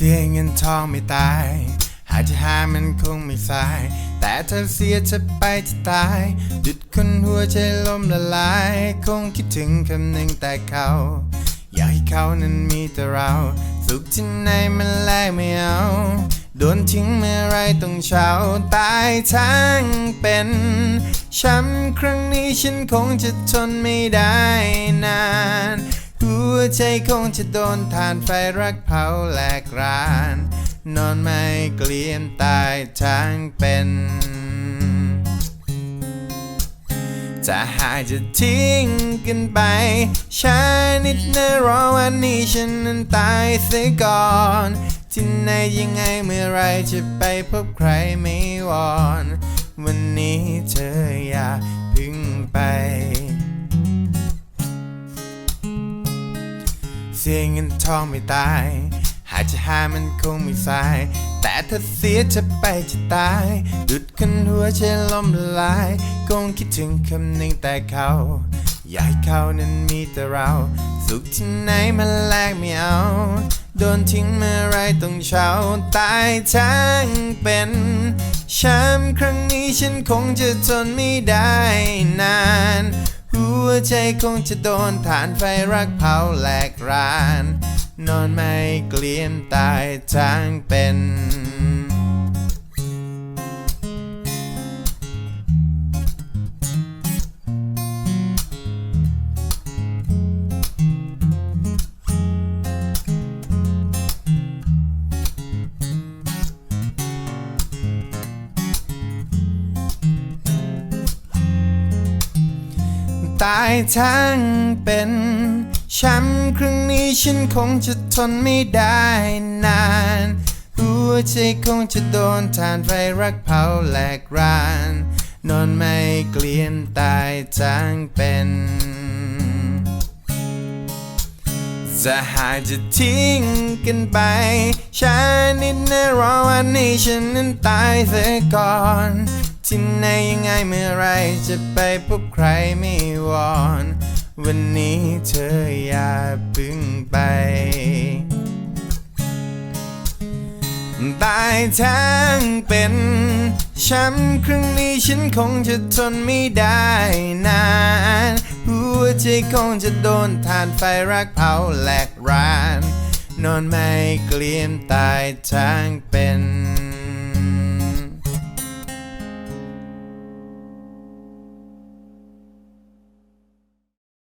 สียเงินทองไม่ตาย หากจะหามันคงไม่สาย แต่ถ้าเสียจะไปจะตายดุดคนหัวใจล้มละลาย คงคิดถึงคำหนึ่งแต่เขา อยากให้เขานั้นมีแต่เรา สุขที่ไหนมันแลกไม่เอาโดนทิ้งเมื่อไรต้องเช่าตายทั้งเป็นช้ำครั้งนี้ฉันคงจะทนไม่ได้นาน ใจคงจะโดนทานไฟรักเผาแหลกราน นอนไม่เกลียนตายทั้งเป็นจะหากจะทิ้งกันไปช้านิดนะรอวันนี้ฉันนั้นตายเสียก่อนที่ไหนยังไงเมื่อไรจะไปพบใครไม่วอน วันนี้เธออย่าพึ่งไป สียเงินทองไม่ตาย หากจะหามันคงไม่สาย แต่ถ้าเสียจะไปจะตายดุดคนหัวใจล้มละลาย คงคิดถึงคำหนึ่งแต่เขา อยากให้เขานั้นมีแต่เรา สุขที่ไหนมันแลกไม่เอา โดนทิ้งเมื่อไรต้องเช่าตายทั้งเป็นช้ำครั้งนี้ฉันคงจะทนไม่ได้ ใจคงจะโดนฐานไฟรักเผาแหลกราน นอนไม่เกลียนตายทางเป็น ตายทั้งเป็นช้ำครั้งนี้ฉันคงจะทนไม่ได้นาน หัวใจคงจะโดนทานไฟรักเผาแหลกราน นอนไม่เกลียนตายทั้งเป็นจะหากจะทิ้งกันไปชานิดนะรอวันนี้ฉันนั้นตายเสียก่อน ที่ไหนยังไงเมื่อไรจะไปพบใครไม่วอน วันนี้เธออย่าพึ่งไปตายทั้งเป็นช้ำครั้งนี้ฉันคงจะทนไม่ได้นาน หัวใจคงจะโดนทานไฟรักเผาแหลกราน นอนไม่เกลียมตายทั้งเป็น